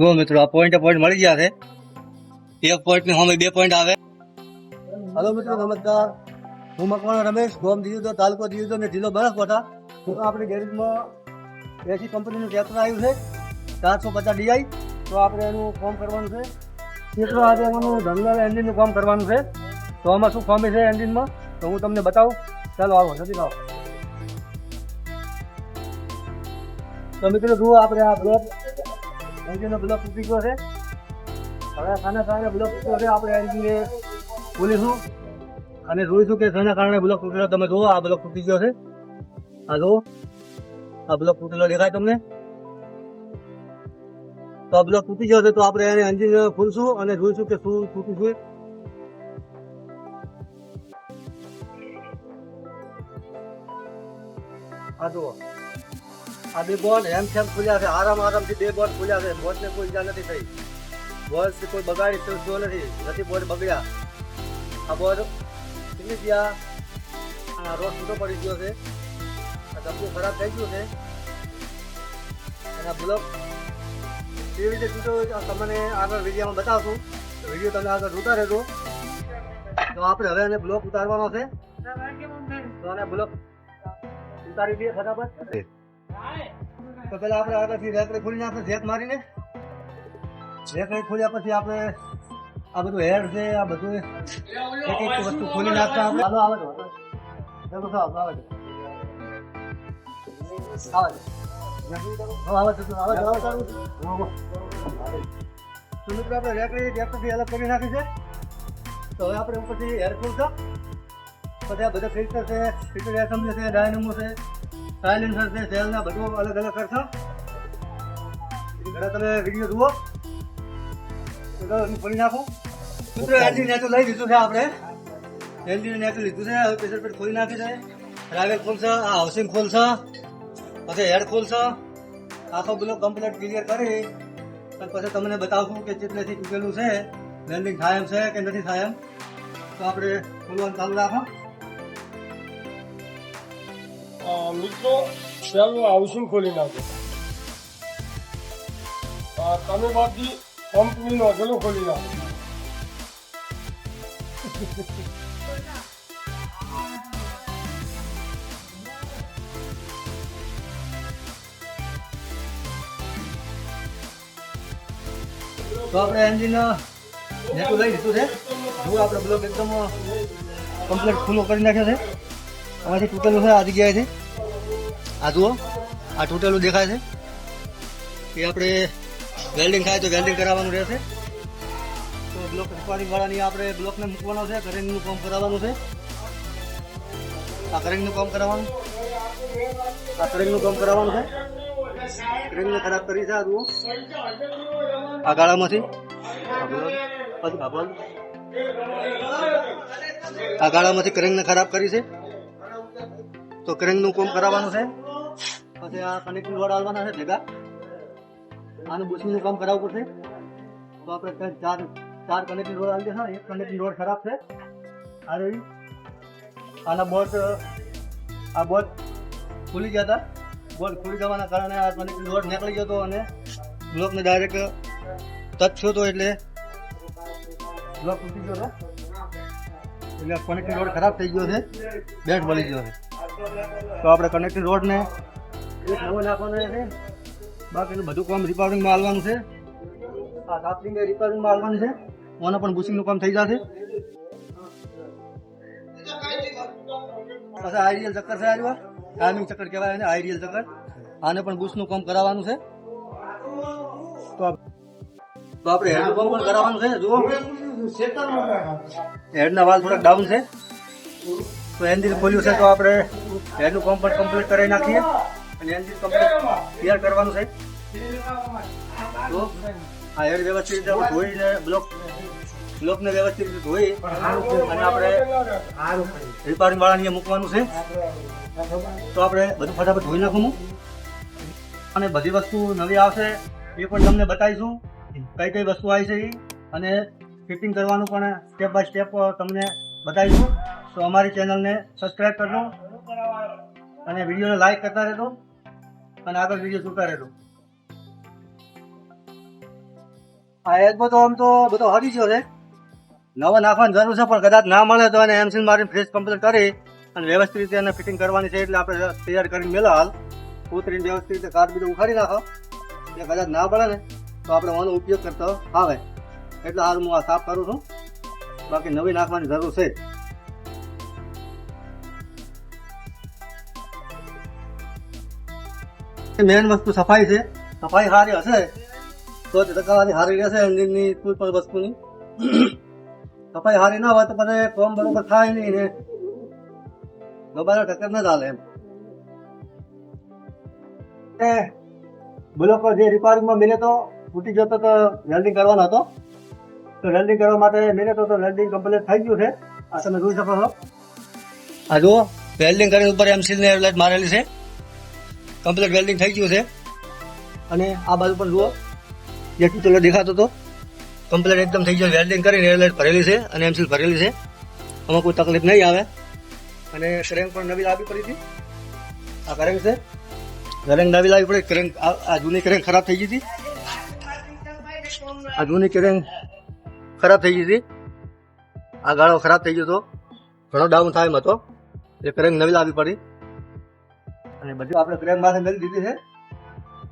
જો મિત્રો, આ પોઈન્ટ પોઈન્ટ મળી ગયા છે. એક પોઈન્ટની સામે બે પોઈન્ટ આવે. હલો મિત્રો, નમસ્કાર. હું મકવાણો રમેશ, ગોમ દીધો તાલુકો દીધો ને જિલ્લો બનાસકાંઠા. તો આપણે ગેરેજમાં એસી કંપનીનું ટ્રેક્ટર આવ્યું છે, ચારસો પચાસ ડીઆઈ તો આપણે એનું ફોર્મ કરવાનું છે. મિત્રો, આજે એનું જનરલ એન્જિનનું કામ કરવાનું છે. તો આમાં શું ખામી છે એન્જિનમાં તો હું તમને બતાવું. ચાલો આવો નથી આવો. તો મિત્રો, જુઓ આપણે આ બ્લોક એન્જિનનો બ્લોક તૂટી ગયો છે. હવે શાના કારણે બ્લોક તૂટ્યો છે. આપણે એન્જિનને બોલીશું અને જોઈશું કે શાના કારણે બ્લોક તૂટેલો. તમે જુઓ, આ બ્લોક તૂટી ગયો છે. આ જુઓ, આ બ્લોક તૂટેલો દેખાય તમને. તો આ બ્લોક તૂટી ગયો છે. તો આપણે એને એન્જિન ખોલશું અને જોઈશું કે શું તૂટી છે. આ જુઓ. આ બે બોન હેમ ખેમ ખુલ્યા છે. આરામ આરામથી બે બોન ખુલ્યા છે. બોન્ડને કોઈ ઈજા નથી થઈ. બોન્ડ કોઈ બગાડી તો જો નથી. નથી બોર્ડ બગડ્યા. આ બોર્ડ ખીલી ગયા આ રોડ છૂટો પડી ગયો છે. આ ડબ્બું ખરાબ થઈ ગયું છે. અને બ્લોક કેવી રીતે તૂટ્યો તમને આગળ વિડીયોમાં બતાવશું. વીડિયો તમે આગળ જોતા રહેજો. તો આપણે હવે એને બ્લોક ઉતારવાનો છે. તો આને બ્લોક ઉતારી દઈએ ફટાફટ. તો પેલા આપણે આગળથી રેકડી ખોલી નાખે જેક મારીને રેકડી ખોલ્યા પછી આપણે આ બધું હેર છે, આ બધું એક એક વસ્તુ ખોલી નાખતા આપણે. હાલો, આવે તો ચાલો સાહેબ આવે છે. આવે છે. હવે આવે છે આવે છે આવે છે. તો મિત્રો આપણે રેકડી ટ્રેક્ટરથી અલગ કરી નાખી છે. તો હવે આપણે ઉપરથી હેર ખોલશો. પછી આ બધા ફિલ્ટર છે ફિલ્ટર એસમ્બલી છે, ડાયનમો છે. સાયલેન્સર છે સેલના બધું અલગ અલગ કરશો ઘણા તમે વીડિયો જુઓ. ફોડી નાખું. મિત્રો એલજી નેચર લઈ લીધું છે આપણે. એલજી નેચર લીધું છે હવે પ્રેશર પેટ ખોલી નાખી છે. રાવેલ ખોલશે આ હાઉસિંગ ખોલશે પછી હેડ ખોલશે. આખો બ્લોક કમ્પ્લીટ ક્લિયર કરી. અને પછી તમને બતાવશું કે કેટલેથી તૂટેલું છે લેન્ડિંગ થાય એમ છે કે નથી થાય એમ. તો આપણે ખોલવાનું ચાલુ રાખો. મિત્રો પહેલું હાઉસિંગ ખોલી નાખો. તમે બાકી કંપનીનો અગલો ખોલી નાખો. તો આપણે એન્જિન નેટું લઈ લીધું છે. જો આપણે બ્લોક એકદમ કમ્પ્લીટ ખુલ્લો કરી નાખ્યો છે. આમાંથી તૂટેલું છે આ જગ્યાએથી આ જુઓ, આ તૂટેલું દેખાય છે. એ આપણે વેલ્ડિંગ થાય તો વેલ્ડિંગ કરાવવાનું રહેશે. તો બ્લોક રિપેરિંગ વાળાની આપણે બ્લોકને મૂકવાનો છે કરેંગનું કામ કરાવવાનું છે. આ કરેંગનું કામ કરાવવાનું. આ કરેંગનું કામ કરાવવાનું છે. કરેંગને ખરાબ કરી છે, આ જુઓ. આ ગાળામાંથી. આ ગાળામાંથી કરંગને ખરાબ કરી છે. તો કરંગનું કોમ કરાવવાનું છે? પછી આ કનેક્ટિંગ રોડ આવવાના છે ભેગા? આનું બુશિંગનું કામ કરાવવું પડશે? તો આપણે ચાર ચાર કનેક્ટિંગ રોડ આવી જશે એક કનેક્ટિંગ રોડ ખરાબ છે. આ રહી આના બોટ, આ બોટ ખુલી ગયા હતા. બોટ ખુલી જવાના કારણે આ કનેક્ટિંગ રોડ નીકળી ગયો હતો અને બ્લોકને ડાયરેક્ટ ટચ થયો હતો એટલે બ્લોક તૂટી ગયો હતો. એટલે કનેક્ટિંગ રોડ ખરાબ થઈ ગયો છે. બેટ મળી ગયો છે. તો આપણે કનેક્ટિંગ રોડને એક નવો નાખવાનો છે. બાકીનું બધું કામ રિપેરિંગમાં આવવાનું છે. આ કાપલિંગ રિપેરિંગમાં આવવાનું છે. ઓના પણ બુશિંગનું કામ થઈ જશે. પછી આઈરિયલ ચક્કર છે આજવા ટાઈમિંગ ચક્કર કહેવાય એને આઈરિયલ ચક્કર. આને પણ બુશનું કામ કરાવવાનું છે. તો તો આપણે હેડનું પંપ પણ કરાવવાનું છે જુઓ. હેડના વાલ થોડાક ડાઉન છે. તો એન્જિન ખોલ્યું છે તો આપણે એનું કામ પણ કમ્પ્લીટ કરાવી નાખીએ. અને એન્જિન કમ્પ્લીટ ક્લિયર કરવાનું છે. તો આ એર વ્યવસ્થિત રીતે ધોઈને બ્લોક બ્લોકને વ્યવસ્થિત રીતે ધોઈ અને આપણે રિપેરિંગ વાળાને મૂકવાનું છે. તો આપણે બધું ફટાફટ ધોઈ નાખું અને બધી વસ્તુ નવી આવશે એ પણ તમને બતાવીશું. કઈ કઈ વસ્તુ આવી છે અને ફિટિંગ કરવાનું પણ સ્ટેપ બાય સ્ટેપ તમને બતાવીશું. તો અમારી ચેનલને સબસ્ક્રાઈબ કરજો અને વિડીયોને લાઈક કરતા રહેજો અને આગળ વીડિયો જોતા રહેજો. આ એજમાં તો આમ તો બધો હરી ગયો છે. નવા નાખવાની જરૂર છે, પણ કદાચ ના મળે તો એને એમસીન મારીને ફ્રેશ કમ્પ્લીટ કરી અને વ્યવસ્થિત રીતે એને ફિટિંગ કરવાની છે એટલે આપણે તૈયાર કરીને મેલો હાલ ઉતરીને વ્યવસ્થિત રીતે કાર બીજું ઉખાડી નાખો. એટલે કદાચ ના પડે ને, તો આપણે આનો ઉપયોગ કરતો આવે. એટલે હાલ હું આ સાફ કરું છું. બાકી નવી નાખવાની જરૂર છે મેન વસ્તુ સફાઈ છે. સફાઈ સારી હશે, તો ટકાવારી સારી રહેશે એન્જિનની, કોઈ પણ વસ્તુની. સફાઈ સારી ના હોય તો પછી કોમ બરોબર થાય નહીં ને. દોબારા ટક્કર ના ચાલે એમ. બ્લોક જે રિપેરિંગમાં મિલે તો તૂટી જતો તો વેલ્ડિંગ કરવાનો હતો. તો વેલ્ડિંગ કરવા માટે મિલે તો વેલ્ડિંગ કમ્પ્લીટ થઈ ગયું છે. આ તમે જોઈ શકો છો. આ જુઓ વેલ્ડિંગ કરીને ઉપર એમસીલ ને લાઈટ મારેલી છે. કમ્પ્લીટ વેલ્ડિંગ થઈ ગયું છે. અને આ બાજુ પણ જુઓ જે ચલો દેખાતો હતો કમ્પ્લીટ એકદમ થઈ ગયો વેલ્ડિંગ કરીને એરલાઇટ ભરેલી છે અને એમસીલ ભરેલી છે. આમાં કોઈ તકલીફ નહીં આવે. અને ક્રેન્ક પણ નવી લાવી પડી હતી. આ કરેંગ છે. કરેંગ નવી લાવી પડી કરેંગ આ જૂની કરેંગ ખરાબ થઈ ગઈ હતી. આ જૂની કરેંગ ખરાબ થઈ ગઈ હતી. આ ગાળો ખરાબ થઈ ગયો હતો. ઘણો ડાઉન ટાઈમ હતો. એટલે ક્રેન્ક નવી લાવવી પડી. અને બધું આપણે ક્રેમ માથે મેળવી દીધી છે.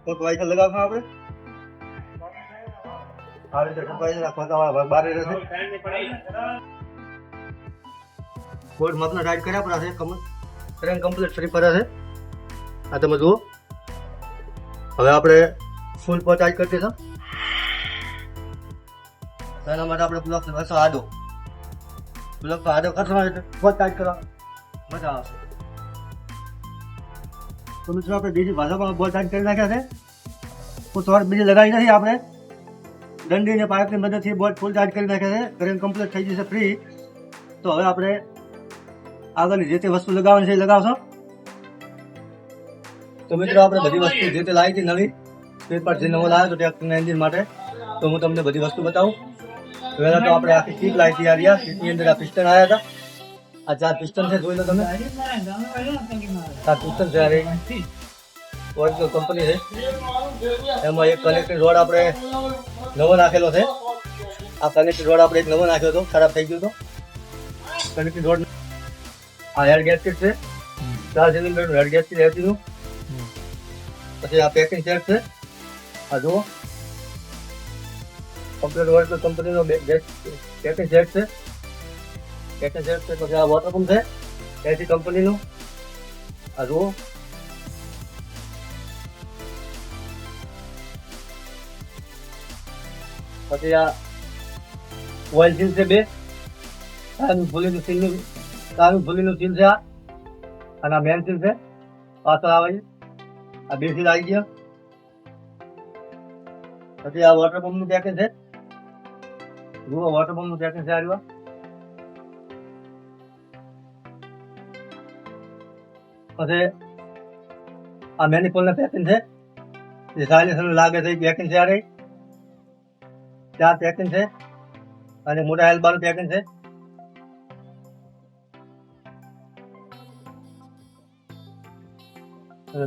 તો વાઇકલ લગાવશું આપણે. આવી રીતે ટૂંકાઈ રાખવા ટાઈટ કર્યા પડ્યા કમ ક્રેન કમ્પ્લીટ ફ્રી પડ્યા છે. આ તમે જુઓ. હવે આપણે ફૂલ પર ટાઈટ કરી દઈશું. તો એના માટે આપણે બ્લોક કરશો આડો બ્લોક તો આડો કરશો એટલે ફૂલ ટાઈટ કરવા મજા આવશે. તો મિત્રો, આપણે બીજી ભાષામાં બોલ ટાઈટ કરી નાખ્યા છે. તો થોડ બીજી લગાવી નથી આપણે. દંડીને પાઇપની મદદથી બોલ ફૂલ ચાર્જ કરી નાખ્યા છે. ક્રેન કમ્પ્લીટ થઈ જશે ફ્રી તો હવે આપણે આગળની જે તે વસ્તુ લગાવવાની છે એ લગાવશો. તો મિત્રો, આપણે બધી વસ્તુ જે તે લાવી હતી નવી સ્પેર પાર્ટ જે નવો લાવ્યો હતો ટ્રેક્ટરના એન્જિન માટે. તો હું તમને બધી વસ્તુ બતાવું. પહેલા તો આપણે આખી કીટ લાવી હતી આર્યા કીટની અંદર આ પિસ્ટન આવ્યા હતા. આ ચાર પિસ્ટન છે જોઈ લો તમે. ચાર પિસ્ટન છે રહી. ઓરિજિનલ કંપની છે. એમાં એક કનેક્ટિંગ રોડ આપણે નવો નાખેલો છે. આ કનેક્ટિંગ રોડ આપણે એક નવો નાખ્યો હતો. ખરાબ થઈ ગયો હતો. કનેક્ટિંગ રોડ આ હેડ ગેસકેટ છે. ચાર સિલિન્ડરનું હેડ ગેસકેટ એસીનું પછી આ પેકિંગ સેટ છે. આ જુઓ. કમ્પ્લીટ વર્લ્ડ કંપનીનો પેકેજ સેટ છે પેકેજ સેટ છે પછી આ વોટર પંપ છે. એસી કંપનીનું આ જુઓ. પછી આ ઓઇલ સીલ છે બે. કાનું ભૂલીનું સીલનું કાનું ભૂલીનું સીલ છે આ. અને આ મેન સીલ છે. પાછળ આવે છે. આ બે સીલ આવી ગયા. પછી આ વોટર પંપનું પેકેજ છે. પેકેજ છે આ. પછી આ પેકિંગ છે. જે સાયલેન્સર લાગે છે પેકિંગ છે આ રહી ચાર પેકિંગ છે. અને મોટા એલ્બાનું પેકિંગ છે.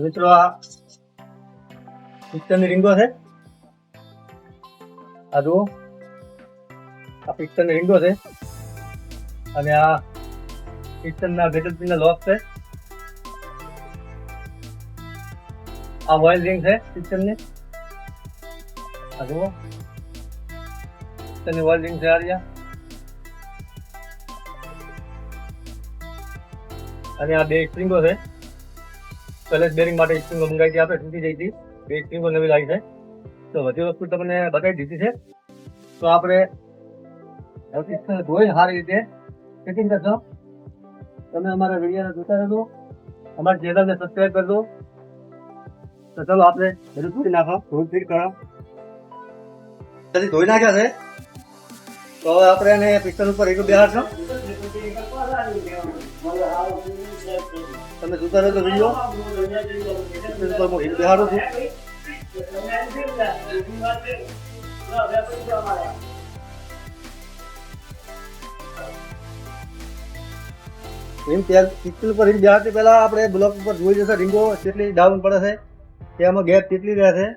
મિત્રો આ પિત્તરની રીંગો છે. આ જુઓ. આ પિસ્ટનની રીંગો છે. અને આ પિસ્ટનના બેટલ પિનના લોક છે. આ ઓઇલ રિંગ છે પિસ્ટનની આ જુઓ. પિસ્ટનની ઓઇલ રિંગ છે આ રહ્યા. અને આ બે સ્પ્રિંગો છે. કલેજ બેરિંગ માટે સ્પ્રિંગો મંગાવી હતી આપણે, તૂટી જઈ હતી. બે સ્પ્રિંગો નવી લાવી છે. તો બધી વસ્તુ તમને બતાવી દીધી છે. તો આપણે પિસ્ટન ધોઈ સારી રીતે ફિટિંગ કરશો તમે અમારા વિડીયોને જોતા રહેજો. અમારા ચેનલને સબસ્ક્રાઈબ કરજો. તો ચાલો આપણે બધું ધોઈ નાખો. ધોઈ ફિટ કરો. ધોઈ નાખ્યા છે. તો આપણે એને પિસ્ટન ઉપર એટલું બેહાડશો. તમે જોતા રહેજો વીડિયો પિસ્તલ હું બેહાડું છું. એમ ત્યાં પિસ્ટલ પર હિમ જવાથી પહેલાં આપણે બ્લોક ઉપર જોઈ જશે રીંગો કેટલી ડાઉન પડે છે. તેમાં ગેપ કેટલી રહે છે.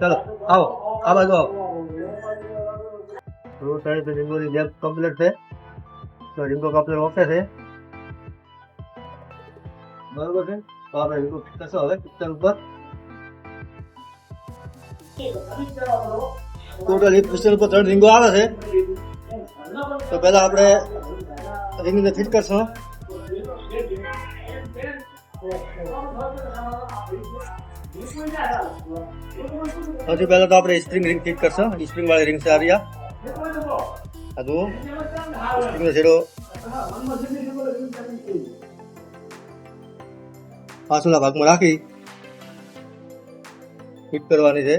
ચાલો, આવો, આ બાજુ આવો. તો રીંગોની ગેપ કમ્પ્લીટ છે. તો રીંગો કમ્પ્લીટ ઓકે છે. બરોબર છે? તો આપણે રીંગો કરશો હવે પિક્ચર ઉપર. ટોટલ એક પિસ્ટલ ઉપર ત્રણ રીંગો આવે છે. તો પહેલા આપણે રીંગને ફિટ કરશું. સૌથી પહેલા તો આપણે સ્પ્રિંગ રિંગ ફિટ કરશું. સ્પ્રિંગ વાળી રિંગ છે આ રહ્યા. આ જુઓ સ્પ્રિંગનો છેડો પાછળના ભાગમાં રાખી. ફિટ કરવાની છે.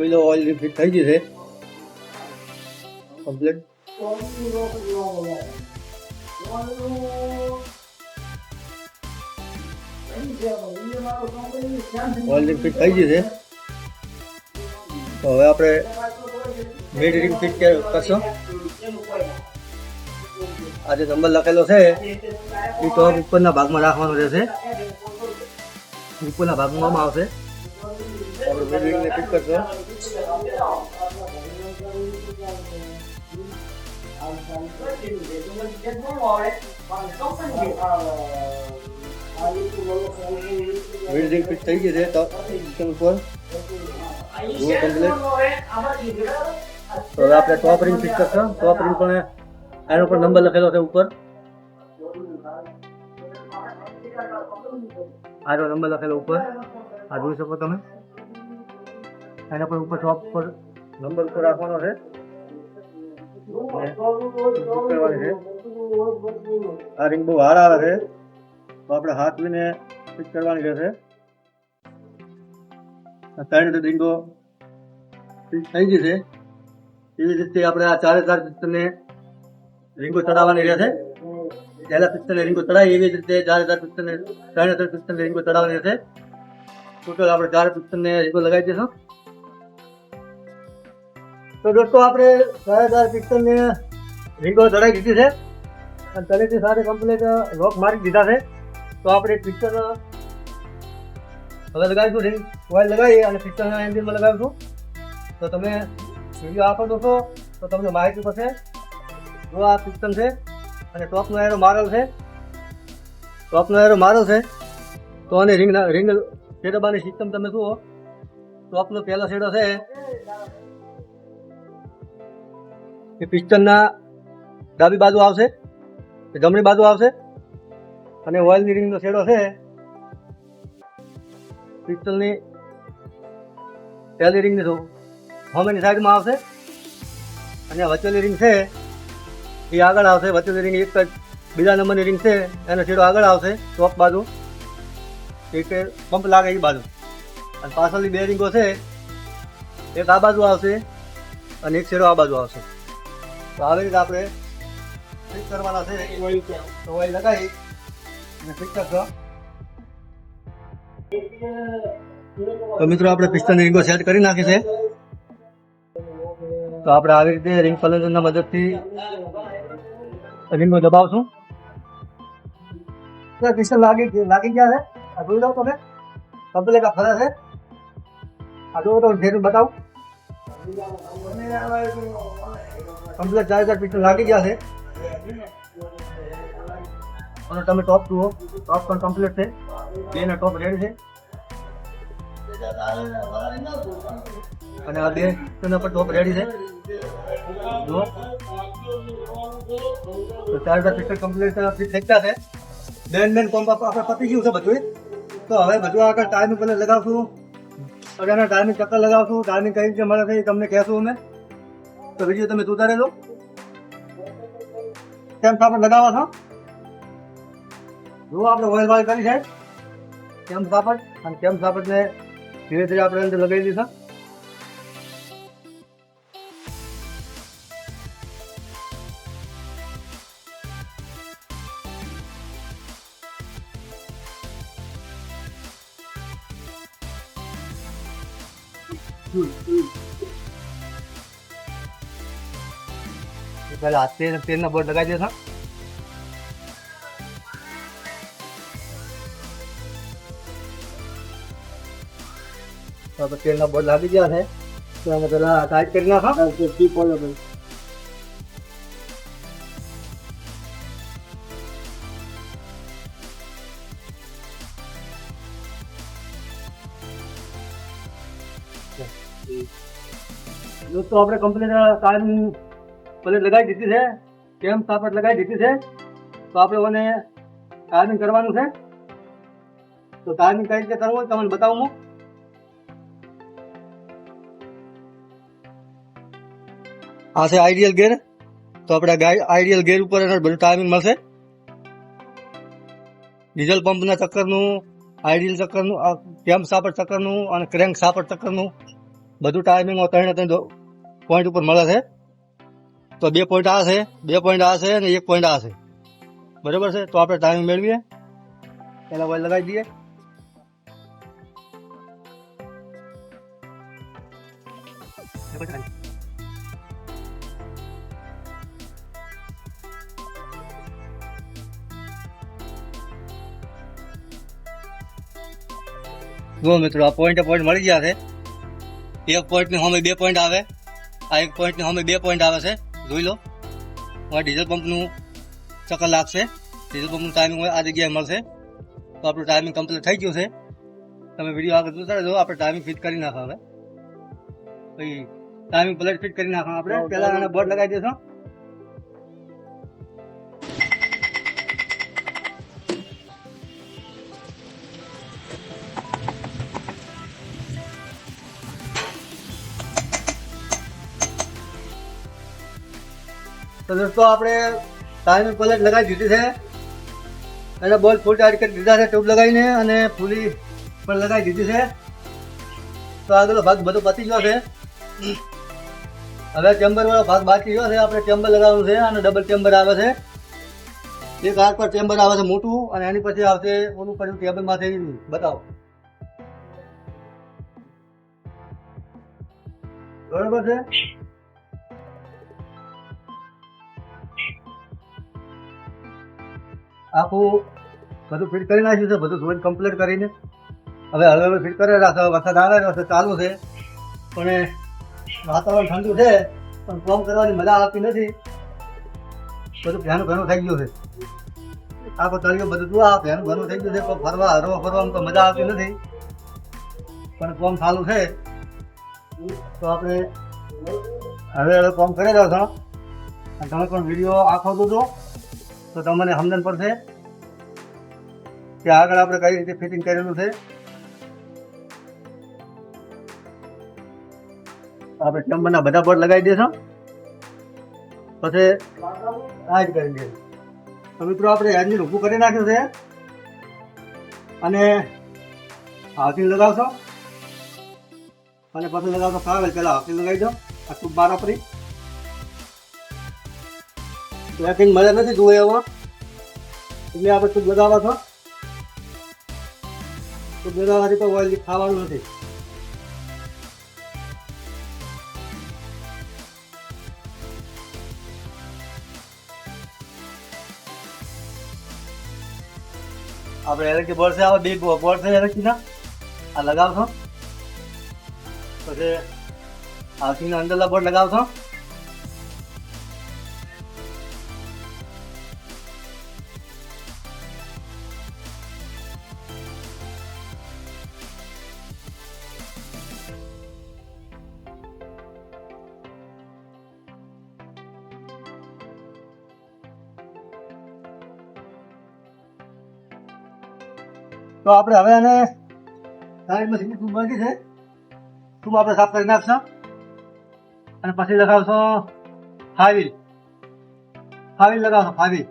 જોઈ લો ઓઇલ ફિટ થઈ ગઈ છે. કમ્પ્લીટ ઓઇલ ફિટ થઈ ગઈ છે. તો હવે આપણે મિડ રિંગ ફિટ કરશું. આ જે નંબર લખેલો છે, એ તો ઉપરના ભાગમાં રાખવાનો રહેશે. ઉપરના ભાગમાં આવશે. આપણે મિડ રિંગને ફિટ કરશું મિડ રિંગ ફિટ થઈ ગઈ છે તો સિસ્ટમ ઉપર જુઓ કમ્પ્લીટ તો હવે આપણે ટોપ રિંગ ફિટ કરશું ટોપ રિંગ પણ એનો પણ નંબર લખેલો છે ઉપર આનો નંબર લખેલો ઉપર આ જોઈ શકો તમે એના પર ઉપર શોપ પર નંબર ઉપર રાખવાનો છે. આ રિંગ બહુ હાર આવે છે. તો આપણે હાથ લઈને ફિટ કરવાની રહેશે. આ ત્રણ રિંગો થઈ ગઈ છે. એવી રીતે આપણે આ ચારે ચાર પિત્તરને રીંગો ચડાવવાની રહેશે. પહેલા પિત્તરને રીંગો ચડાવી, એવી રીતે ચારે ચાર પિત્તરને ત્રણે ત્રણ પિત્તરને રીંગો ચડાવવાની રહેશે. ટોટલ આપણે ચાર પિત્તરને રીંગો લગાવી દઈશું. તો દોસ્તો, આપણે ચારે પિક્ચરને રિંગો ચડાવી દીધી છે અને તલેથી સાથે કમ્પ્લીટ લોક મારી દીધા છે. તો આપણે પિક્ચર હવે લગાવીશું રીંગ. વાયર લગાવી અને પિક્ચરના એન્જિનમાં લગાવીશું. તો તમે વીડિયો આપો દોસ્તો, તો તમને માહિતી પડશે જો આ સિસ્ટમ છે અને ટોપનો એરો મારેલ છે. ટોપનો એરો મારેલ છે. તો આની રિંગ રિંગ ફેરવવાની સિસ્ટમ તમે જુઓ. ટોપનો પહેલો શેડો છે. એ પિસ્ટનના ડાબી બાજુ આવશે જમણી બાજુ આવશે? અને ઓઇલની રિંગનો શેડો છે પિસ્ટલની પહેલી રિંગની શું હોમેની સાઈડમાં આવશે? અને આ વચ્ચેની રિંગ છે, એ આગળ આવશે. વચ્ચેની રિંગ એક જ, બીજા નંબરની રિંગ છે, એનો છેડો આગળ આવશે ટોપ બાજુ. એક પંપ લાગે એ બાજુ. અને પાછળની બે રિંગો છે, એક આ બાજુ આવશે, અને એક છેડો આ બાજુ આવશે. તો આવી રીતે આપણે ફિટ કરવાના છે. તો ઓઇલ લગાવી અને ફિટ કરશો. તો મિત્રો આપણે પિસ્તોલની રિંગો સેટ કરી નાખી છે. તો આપણે આવી રીતે રિંગ પલંજરના મદદથી રિંગો દબાવશું. પિસ્તલ લાગી લાગી ગયા છે. આ જોઈ લો તમે. કમ્પ્લેટ આ ફરે છે? આ જો તો ફેર બતાવું. કમ્પ્લેટ ચાર ચાર પિસ્તલ લાગી ગયા છે અને તમે ટોપ જુઓ ટોપ પણ કમ્પ્લીટ છે બેના ટોપ રેડી છે અને આ બે તેના પર ટોપ રેડી છે જુઓ તો ચાર ચાર પિક્ચર કમ્પ્લીટ ફિટ થઈ ગયા છે બેન બેન કોમ્પ આપણે પતી ગયું છે બધું તો હવે બધું આગળ ટાઈમિંગ પહેલાં લગાવશું અગાના ટાઈમિંગ ચક્કર લગાવશું ટાઈમિંગ કઈ રીતે મળે છે એ તમને કહેશું અમે તો બીજું તમે જોતા દો. કેમ સાપડ લગાવવા છો? જો આપણે ઓઇલ વાઇલ કરી છે. કેમ સાપડ અને કેમ સાપડને ધીરે ધીરે આપણે અંદર લગાવી દીધા હાથ તેલ તેલના બોર્ડ લગાવી દેશો. તો તેલના બોર્ડ લાગી ગયા છે. તો અમે પેલા ટાઈટ કરી નાખો. બોલો ભાઈ. દોસ્તો આપણે કમ્પ્લીટ ટાઈમ પ્લેટ લગાવી દીધી છે. કેમ તાપટ લગાવી દીધી છે? તો આપણે ઓને ટાઈમિંગ કરવાનું છે. તો ટાઈમિંગ કઈ રીતે કરવું તમને બતાવું હું. આ છે આઈડિયલ ગેર તો આપણે આઈડિયલ ગેર ઉપર બધું ટાઈમિંગ મળશે. ડીઝલ પંપના ચક્કરનું આઈડિયલ ચક્કરનું, આ કેમ્પ સાપર ચક્કરનું અને ક્રેન્ક સાપર ચક્કરનું બધું ટાઈમિંગ ત્રણે ત્રણ પોઈન્ટ ઉપર મળે છે. તો બે પોઈન્ટ આ છે બે પોઈન્ટ આ છે અને એક પોઈન્ટ આ છે બરાબર છે તો આપણે ટાઈમિંગ મેળવીએ પહેલા ઓઇલ લગાવી દઈએ જો મિત્રો આ પોઈન્ટ પોઈન્ટ મળી ગયા છે એક પોઈન્ટની સામે બે પોઈન્ટ આવે આ એક પોઈન્ટની સામે બે પોઈન્ટ આવે છે જોઈ લો. હવે ડીઝલ પંપનું ચક્કર લાગશે. ડીઝલ પંપનું ટાઈમિંગ આ જગ્યાએ મળશે. તો આપણું ટાઈમિંગ કમ્પ્લીટ થઈ ગયું છે. તમે વીડિયો આગળ જોતા રહેજો. આપણે ટાઈમિંગ ફિટ કરી નાખો હવે. પછી ટાઈમિંગ પ્લેટ ફિટ કરી નાખો આપણે. પહેલાં આને બોર્ડ લગાવી દેશો. તો દોસ્તો, આપણે ટાઈમિંગ પલટ લગાવી દીધી છે. અને બોલ, ફૂલ ટાઈટ કરી દીધા છે ટ્યુબ લગાવીને અને ફૂલી પણ લગાવી દીધી છે. તો આગળનો ભાગ બધો પતી ગયો છે. હવે ચેમ્બર વાળો ભાગ બાકી ગયો છે, આપણે ચેમ્બર લગાવવાનું છે અને ડબલ ચેમ્બર આવે છે. એક આગ પર ચેમ્બર આવે છે મોટું અને એની પછી આવશે ઓલું પછી ટેબલમાંથી બતાવો. બરોબર છે? આખું બધું ફિટ કરી નાખ્યું છે, બધું ધોઈને કમ્પ્લીટ કરીને. હવે હવે હવે ફિટ કરેલા છે વરસાદ આવે, વરસાદ ચાલુ છે. પણ વાતાવરણ ઠંડુ છે, પણ કામ કરવાની મજા આવતી નથી. બધું ભ્યાનું ઘણું થઈ ગયું છે. આખો તળિયો બધું તું આ ભ્યાનું ઘણું થઈ ગયું છે પણ ફરવા, હરવા ફરવામાં તો મજા આવતી નથી. પણ કામ ચાલુ છે. તો આપણે હવે હવે કામ કરી રહ્યો છો. તમે પણ વીડિયો આખો જોજો. તો તમને સમજણ પડશે કે આગળ આપણે કઈ રીતે ફિટિંગ કરેલું છે. આપણે ચંબરના બધા બોર્ડ લગાવી દેશો. પછી આ જ કરી દઈશું. તો મિત્રો આપણે એન્જિન ઊભું કરી નાખ્યું છે. અને હાથી લગાવશો. અને પછી લગાવશો કાગળ, પહેલાં હાથી લગાવી દો. આ ખૂબ બાર આપણી ટ્રેકિંગ મળે નથી જુએ એમાં એટલે આપણે શુદ્ધ લગાવો છો શુદ્ધ લગાવવાથી તો ઓઇલ ખાવાનું નથી આપણે એલકી બોર્ડ છે આવે બે બોર્ડ છે એલકી ના આ લગાવશો પછી હાથીના અંદરના બોર્ડ લગાવશો તો આપણે હવે આને સાઈડમાં સીધી બાકી છે. શું આપણે સાફ કરી નાખશો. અને પછી લગાવશો ફાવિલ ફાવિલ લગાવશો ફાવિલ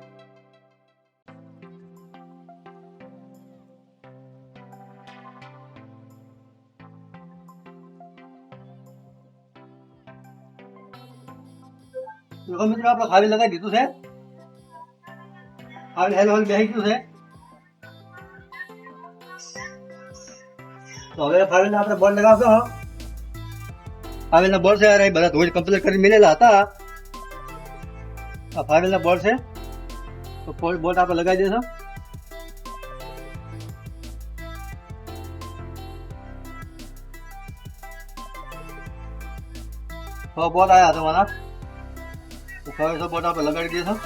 મિત્રો, આપણે ફાવિલ લગાવી દીધું છે. ફાવિલ હેલ હોલ બેસી ગયું છે. તો હવે ફાવેલ આપણે બોર્ડ લગાવશો ફાવેલના બોર્ડ છે, અરે બધા ધોઈ કમ્પ્લીટ કરી મેલેલા હતા. આ ફાઇનલના બોર્ડ છે. તો બોર્ડ આપણે લગાવી દઈશું તો બોર્ડ આવ્યા તમારા તો હવે તો બોર્ડ આપણે લગાડી દઈશું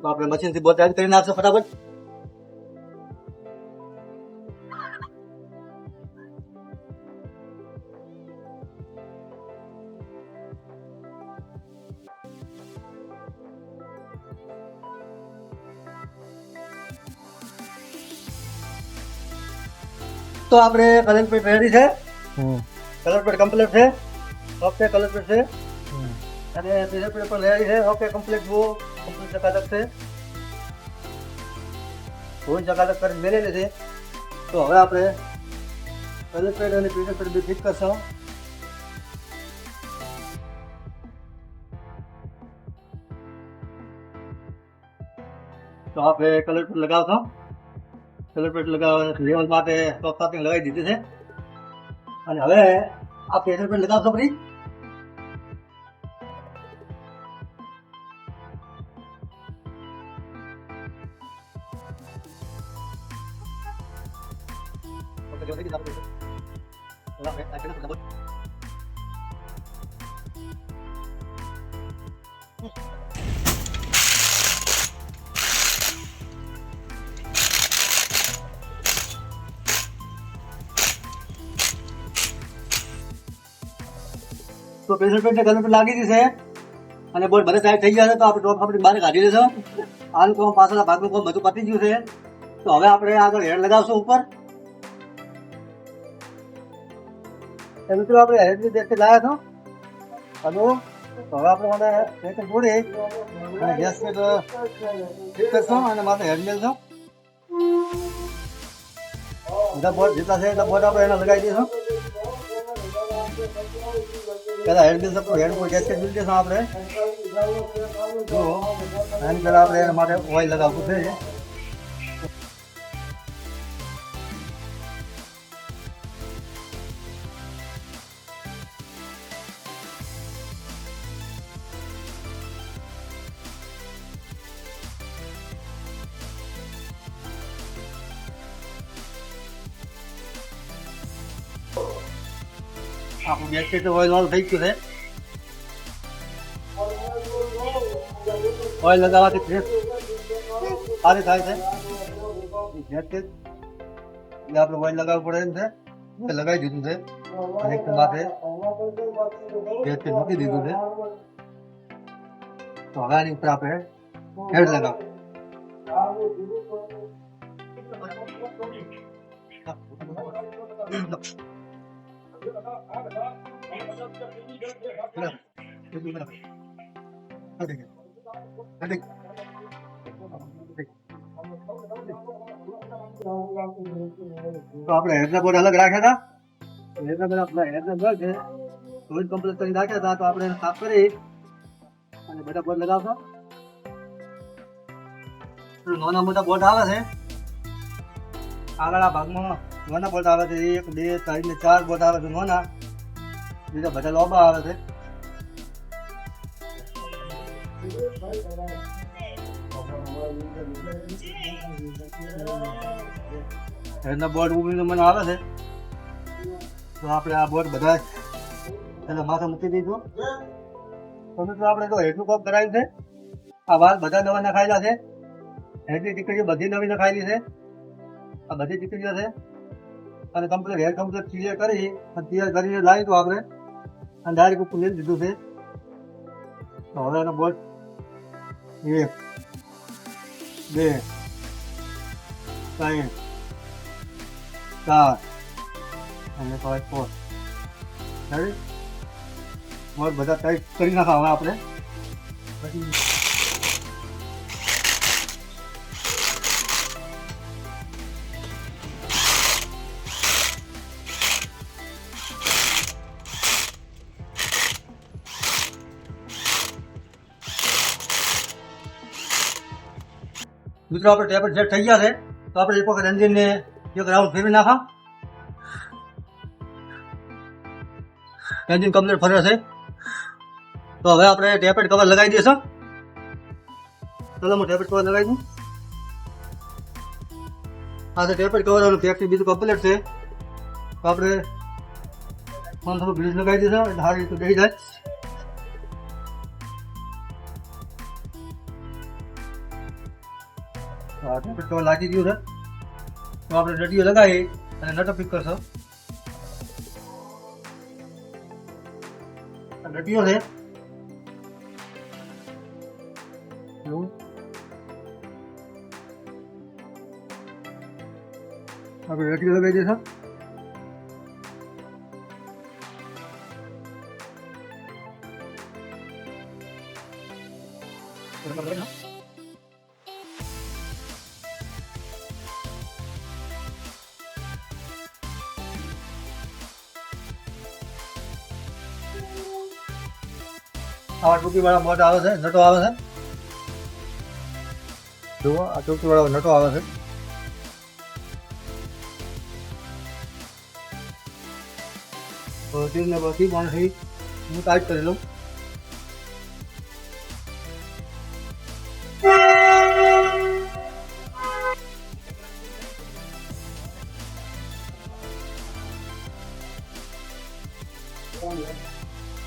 તો આપણે મશીનથી બોર્ડ એડ કરી નાખશું ફટાફટ. તો આપણે કલર પેટ રેડી છે. કલર પેટ કમ્પ્લીટ છે. ઓકે કલર પેટ છે. અને પ્રેશર પેટ પણ રેડી છે. ઓકે કમ્પ્લીટ જુઓ. કમ્પ્લીટ ચકાચક છે. કોઈ ચકાચક કરીને મેળવેલી છે તો હવે આપણે કલર પેડ અને પ્રેશર પેડ બે ફિટ કરશું. તો આપણે કલર પેડ લગાવશો. પેડ લગાવવા લેવલ માટે ટોપ લગાવી દીધી છે. અને હવે આ પ્રેશર પેડ લગાવશો ફરી તો પ્રેશર પેન્ટ કલર લાગી જશે. અને બોલ બધા સાહેબ થઈ ગયા છે, તો આપણે ટોપ આપણી બહાર કાઢી લેશો. આ લોકો પાછળના ભાગનું કામ બધું પતી ગયું છે. તો હવે આપણે આગળ હેડ લગાવશું ઉપર. મિત્રો, આપણે હેડની દેખથી લાવ્યા છો? હલો? તો હવે આપણે મને પેન્ટ જોડી. અને ગેસ પેટ તો કરશો અને મારે હેડ મેલશું બધા બોર્ડ જેટલા છે, એટલા બોર્ડ આપણે એને લગાવી દઈશું. પેલા હેડ મિલ સપો હેડ પર ગેસ દેશું આપણે. જો એની પેલા આપણે એના માટે ઓઇલ લગાવવું છે. આપણું ગેસ પેટ ઓઇલ વાળું થઈ ગયું છે ઓઇલ લગાવવાથી ફ્રેશ સારી થાય છે ગેસ પેટ એટલે આપણે ઓઇલ લગાવવું પડે એમ છે એ લગાવી દીધું છે અને એક માથે ગેસ પેટ મૂકી દીધું છે તો હવે આની ઉપર આપણે હેડ લગાવ તો આપણે હેડના બોર્ડ અલગ રાખ્યા હતા? હેડના બોર્ડ આપણા હેડના બોર્ડ છે. રોજ કમ્પ્લીટ કરી રાખ્યા હતા. તો આપણે સાફ કરી અને બધા બોર્ડ લગાવશો. નાના મોટા બોર્ડ આવે છે. આગળના ભાગમાં નાના બોટ આવે છે, એક, બે, ત્રણ ને ચાર બોર્ડ આવે છે નાના બીજા બધા લોબા આવે છે. એના બોર્ડ ઊભી મને આવે છે. તો આપણે આ બોર્ડ બધા એટલે માથે મૂકી દઈશું તો આપણે તો હેઠું કામ કરાવ્યું છે. આ વાલ બધા નવા નખાયેલા છે. હેઠની ટીકડીઓ બધી નવી નખાયેલી છે. આ બધી ટીકડીઓ છે. અને કમ્પ્લીટ હેર કમ્પ્લીટ ક્લિયર કરી અને ક્લિયર કરીને લાવી તો આપણે. અને ડાયરેક્ટ ઉપર લઈ દીધું છે. તો હવે એનો બોર્ડ એક, બે, ત્રણ, ચાર, અને પાંચ ફોર રેડી બોર્ડ બધા ટાઈટ કરી નાખા હવે આપણે. પછી મિત્રો આપણે ટેબલ સેટ થઈ ગયા છે. તો આપણે એક વખત એન્જિનને એક રાઉન્ડ ફેરવી નાખા. એન્જિન કમ્પ્લીટ ફરે છે. તો હવે આપણે ટેપેડ કવર લગાવી દઈશું. ચલો હું ટેપેટ કવર લગાવી દઉં. આ તો ટેપેડ કવર અને બીજું કમ્પ્લીટ છે. તો આપણે ફોન થોડું બ્રિજ લગાવી દઈશું. એટલે સારી રીતે બેસી જાય. તો આ ટેપેડ કવર લાગી ગયું છે. તો આપણે ડટીઓ લગાવી અને નટો પીક કરશો. આ ડટીઓ છે. એવું. આપણે ડટીઓ લગાવી દઈશું આવા ટૂંકીવાળા બોટ આવે છે, નટો આવે છે. જુઓ, આ ટૂંકી વાળો નટો આવે છે. તો તેમને બધી માણસી હું ટાઈટ કરી લઉં.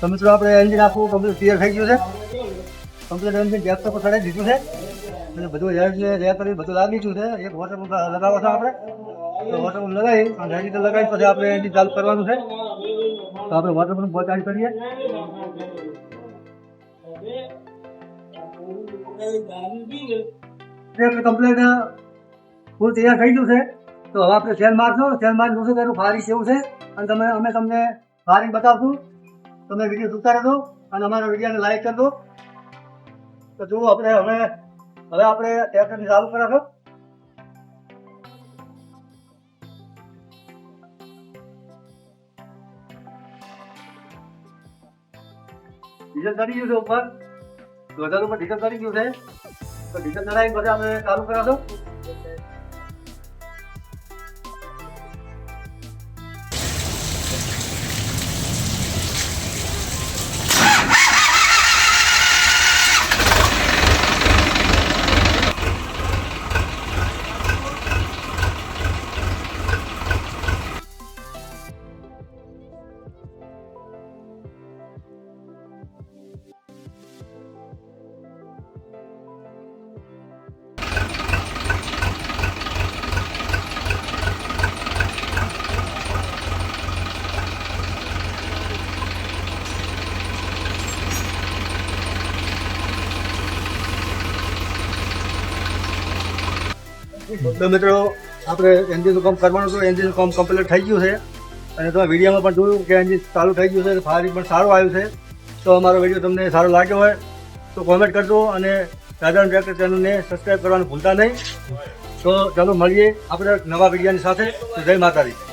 તો મિત્રો આપણે એન્જિન આખું કમ્પ્લીટ ક્લિયર થઈ ગયું છે. કમ્પ્લીટ એન્જિન ગેસ તો ચડાવી દીધું છે. અને બધું છે એર કરી બધું લાગી ગયું છે. એક વોટર પંપ લગાવો છો આપણે. તો વોટર પંપ લગાવી અને એન્જિન લગાવી પછી આપણે એન્જિન ચાલુ કરવાનું છે. તો આપણે વોટર પંપ ચાલુ કરીએ. કમ્પ્લીટ ફૂલ તૈયાર થઈ ગયું છે. તો હવે આપણે સેલ મારશો. સેલ મારી શું એનું ફારી કેવું છે. અને તમે અમે તમને ફારી બતાવશું. તમે વીડિયો જોતા રહેજો અને અમારા વિડીયોને લાઈક દો. તો જુઓ આપણે હવે હવે આપણે ટ્રેક્ટરની ચાલુ કરાશો ડીઝલ ચડી ગયું છે ઉપર. વધારે ઉપર ડીઝલ ચડી ગયું છે. તો ડીઝલ ચડાવી પછી અમે ચાલુ કરાશો તો મિત્રો, આપણે એન્જિનનું કામ કરવાનું હતું એન્જિનનું કામ કમ્પ્લીટ થઈ ગયું છે. અને તમે વિડીયોમાં પણ જોયું કે એન્જિન ચાલુ થઈ ગયું છે ફાયરિંગ પણ સારું આવ્યું છે. તો અમારો વીડિયો તમને સારો લાગ્યો હોય, તો કોમેન્ટ કરજો અને સાધારણ ટ્રેક્ટર ચેનલને સબસ્ક્રાઈબ કરવાનું ભૂલતા નહીં. તો ચાલો મળીએ આપણે નવા વિડીયાની સાથે. જય માતાજી.